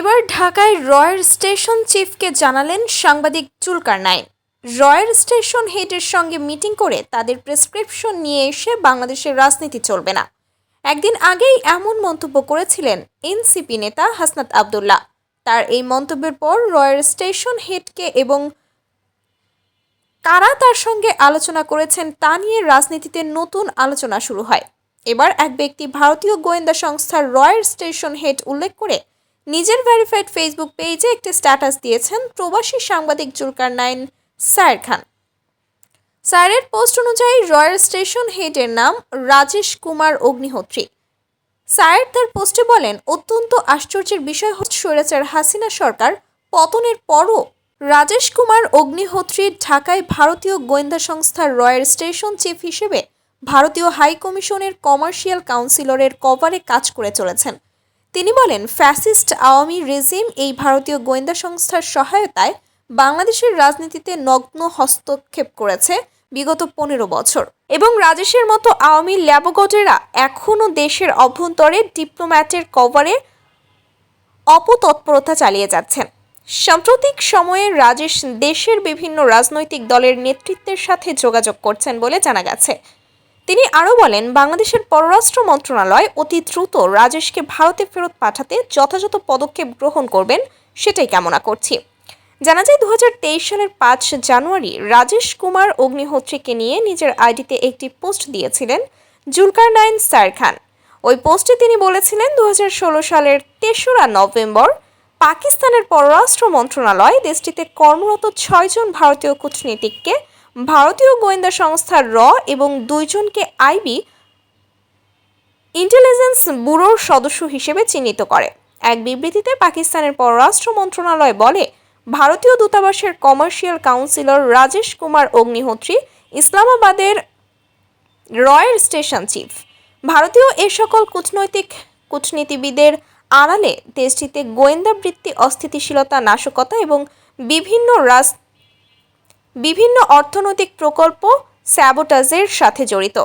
এবার ঢাকায় royal station চিফকে জানালেন সাংবাদিক চুলকার রয়্যাল স্টেশন হেডের সঙ্গে মিটিং করে তাদের প্রেসক্রিপশন নিয়ে এসে বাংলাদেশের রাজনীতি চলবে না। একদিন আগেই এমন মন্তব্য করেছিলেন এনসিপি নেতা হাসনাত আবদুল্লাহ। তার এই মন্তব্যের পর রয়্যাল স্টেশন হেডকে এবং কারা তার সঙ্গে আলোচনা করেছেন তা নিয়ে রাজনীতিতে নতুন আলোচনা শুরু হয়। এবার এক ব্যক্তি ভারতীয় গোয়েন্দা সংস্থার রয়্যাল স্টেশন হেড উল্লেখ করে নিজের ভেরিফাইড ফেসবুক পেজে একটি স্ট্যাটাস দিয়েছেন প্রবাসী সাংবাদিক জুলকার নাইন সায়ের খান। স্যারের পোস্ট অনুযায়ী রয়্যাল স্টেশন হেডের নাম রাজেশ কুমার অগ্নিহোত্রী। স্যার তার পোস্টে বলেন, অত্যন্ত আশ্চর্যের বিষয় হচ্ছে স্বৈরাচার হাসিনা সরকার পতনের পরও রাজেশ কুমার অগ্নিহোত্রী ঢাকায় ভারতীয় গোয়েন্দা সংস্থার রয়্যাল স্টেশন চিফ হিসেবে ভারতীয় হাই কমিশনের কমার্শিয়াল কাউন্সিলরের কভারে কাজ করে চলেছেন। তিনি বলেন, ফ্যাসিস্ট আওয়ামী রেজিম এই ভারতীয় গোয়েন্দা সংস্থার সহায়তায় বাংলাদেশের রাজনীতিতে নগ্ন হস্তক্ষেপ করেছে বিগত পনেরো বছর। এবং রাজেশের মতো আওয়ামী ল্যাবগটেরা এখনও দেশের অভ্যন্তরে ডিপ্লোম্যাটের কভারে অপতৎপরতা চালিয়ে যাচ্ছেন। সাম্প্রতিক সময়ে রাজেশ দেশের বিভিন্ন রাজনৈতিক দলের নেতৃত্বের সাথে যোগাযোগ করছেন বলে জানা গেছে। তিনি আরও বলেন, বাংলাদেশের পররাষ্ট্র মন্ত্রণালয় অতি দ্রুত রাজেশকে ভারতে ফেরত পাঠাতে যথাযথ পদক্ষেপ গ্রহণ করবেন, সেটাই কামনা করছি। জানা যায় দু হাজার তেইশ সালের পাঁচ জানুয়ারি রাজেশ কুমার অগ্নিহোত্রীকে নিয়ে নিজের আইডিতে একটি পোস্ট দিয়েছিলেন জুলকার নাইন স্যার খান। ওই পোস্টে তিনি বলেছিলেন দু হাজার ষোলো সালের তেসরা নভেম্বর পাকিস্তানের পররাষ্ট্র মন্ত্রণালয় দেশটিতে কর্মরত ছয়জন ভারতীয় কূটনীতিককে ভারতীয় গোয়েন্দা সংস্থার র এবং দুইজনকে আইবি ইন্টেলিজেন্স ব্যুরোর সদস্য হিসেবে চিহ্নিত করে। এক বিবৃতিতে পাকিস্তানের পররাষ্ট্র মন্ত্রণালয় বলে, ভারতীয় দূতাবাসের কমার্শিয়াল কাউন্সিলর রাজেশ কুমার অগ্নিহোত্রী ইসলামাবাদের রয়্যাল স্টেশন চিফ। ভারতীয় এ সকল কূটনৈতিক কূটনীতিবিদের আড়ালে দেশটিতে গোয়েন্দা বৃত্তি অস্থিতিশীলতা, নাশকতা এবং বিভিন্ন রাজ বিভিন্ন অর্থনৈতিক প্রকল্প স্যাবোটাজের সাথে জড়িত।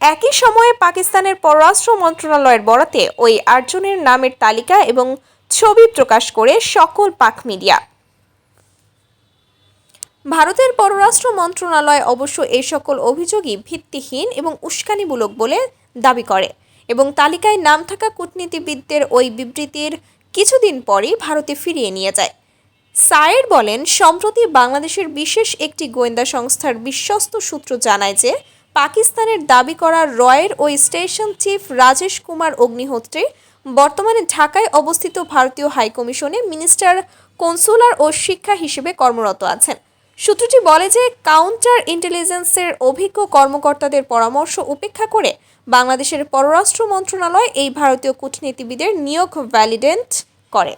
একই সময়ে পাকিস্তানের পররাষ্ট্র মন্ত্রণালয়ের বরাতে ওই আটজনের নামের তালিকা এবং ছবি প্রকাশ করে সকল পাক মিডিয়া। ভারতের পররাষ্ট্র মন্ত্রণালয় অবশ্য এই সকল অভিযোগই ভিত্তিহীন এবং উস্কানিমূলক বলে দাবি করে এবং তালিকায় নাম থাকা কূটনীতিবিদদের ওই বিবৃতির কিছুদিন পরই ভারতে ফিরিয়ে নিয়ে যায়। সায়ের বলেন, সম্প্রতি বাংলাদেশের বিশেষ একটি গোয়েন্দা সংস্থার বিশ্বস্ত সূত্র জানায় যে পাকিস্তানের দাবি করা রয়ের ওই স্টেশন চিফ রাজেশ কুমার অগ্নিহোত্রী বর্তমানে ঢাকায় অবস্থিত ভারতীয় হাইকমিশনে মিনিস্টার, কনসুলার ও শিক্ষা হিসেবে কর্মরত আছেন। সূত্রটি বলে যে কাউন্টার ইন্টেলিজেন্সের অভিজ্ঞ কর্মকর্তাদের পরামর্শ উপেক্ষা করে বাংলাদেশের পররাষ্ট্র মন্ত্রণালয় এই ভারতীয় কূটনীতিবিদের নিয়োগ ভ্যালিডেন্ট করে।